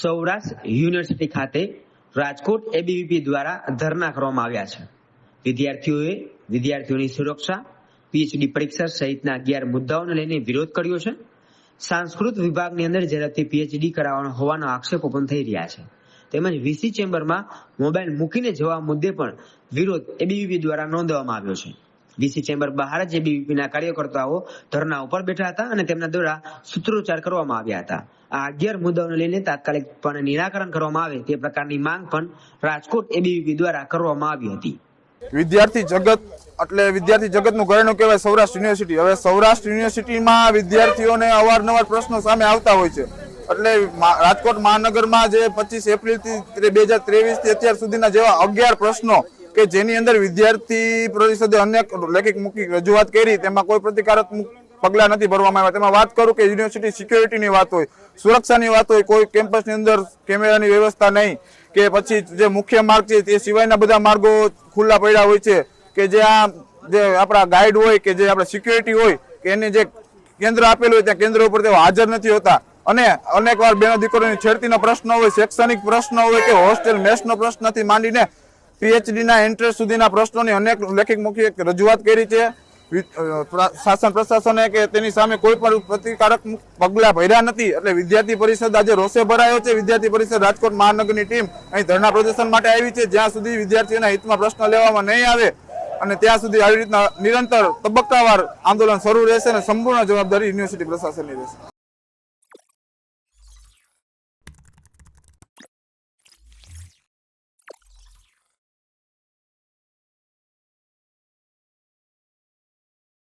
Saurashtra university ખાતે Rajkot ABVP દ્વારા ધરના કરવામાં આવ્યા છે. વિદ્યાર્થીઓએ વિદ્યાર્થીઓની સુરક્ષા પીએચડી પરીક્ષા સહિતના અગિયાર મુદ્દાઓને લઈને વિરોધ કર્યો છે. સાંસ્કૃત વિભાગની અંદર ઝડપથી પીએચડી કરાવવાનો હોવાનો આક્ષેપો પણ થઈ રહ્યા છે. તેમજ વીસી ચેમ્બરમાં મોબાઈલ મૂકીને જવા મુદ્દે પણ વિરોધ એબીવીપી દ્વારા નોંધવામાં આવ્યો છે. વીસી ચેમ્બર બહાર જ એબીવીપીના કાર્યકર્તાઓ ધરના ઉપર બેઠા હતા અને તેમના દ્વારા સૂત્રોચ્ચાર કરવામાં આવ્યા હતા. આ અગિયાર મુદ્દાઓને લઈને તાત્કાલિકપણે નિરાકરણ કરવામાં આવે તે પ્રકારની માંગ પણ રાજકોટ એબીવીપી દ્વારા કરવામાં આવી હતી. વિદ્યાર્થી જગત એટલે વિદ્યાર્થી જગતનું ઘરેણું કહેવાય સૌરાષ્ટ્ર યુનિવર્સિટી. હવે સૌરાષ્ટ્ર યુનિવર્સિટીમાં વિદ્યાર્થીઓને અવારનવાર પ્રશ્નો સામે આવતા હોય છે. એટલે રાજકોટ મહાનગરમાં જે પચીસ એપ્રિલથી બે હજાર ત્રેવીસથી અત્યાર સુધીના જેવા અગિયાર પ્રશ્નો કે જેની અંદર વિદ્યાર્થી પરિષદે અનેક લેખિત મૂકી રજૂઆત કરી, તેમાં કોઈ પ્રતિકારાત્મક પગલા નથી ભરવામાં આવ્યા. તેમાં વાત કરું કે યુનિવર્સિટી સિક્યોરિટીની વાત હોય, સુરક્ષાની વાત હોય, કોઈ કેમ્પસની અંદર કેમેરાની વ્યવસ્થા નહીં, કે પછી જે મુખ્ય માર્ગ છે તે સિવાયના બધા માર્ગો ખુલ્લા પડ્યા હોય છે, કે જે આ જે આપણા ગાઈડ હોય, કે જે આપણા સિક્યોરિટી હોય, કે એની જે કેન્દ્ર આપેલું હોય, ત્યાં કેન્દ્ર ઉપર તેઓ હાજર નથી હોતા. અને અનેક વાર બેનો દીકરીઓની છેડતીનો પ્રશ્ન હોય, શૈક્ષણિક પ્રશ્ન હોય કે હોસ્ટેલ મેસનો પ્રશ્નથી માંડીને પીએચડી ના એન્ટ્રન્સ સુધીના પ્રશ્નોની અનેક લેખિત મુખ્ય રજૂઆત કરી છે. શાસન પ્રશાસને કે તેની સામે કોઈ પણ પ્રતિકારક પગલા ભર્યા નથી. એટલે વિદ્યાર્થી પરિષદ આજે રોષે ભરાયો છે. વિદ્યાર્થી પરિષદ રાજકોટ મહાનગરની ટીમ અહીં ધરણા પ્રદર્શન માટે આવી છે. જ્યાં સુધી વિદ્યાર્થીઓના હિતમાં પ્રશ્ન લેવામાં નહીં આવે અને ત્યાં સુધી આવી રીતના નિરંતર તબક્કાવાર આંદોલન શરૂ રહેશે અને સંપૂર્ણ જવાબદારી યુનિવર્સિટી પ્રશાસનની રહેશે.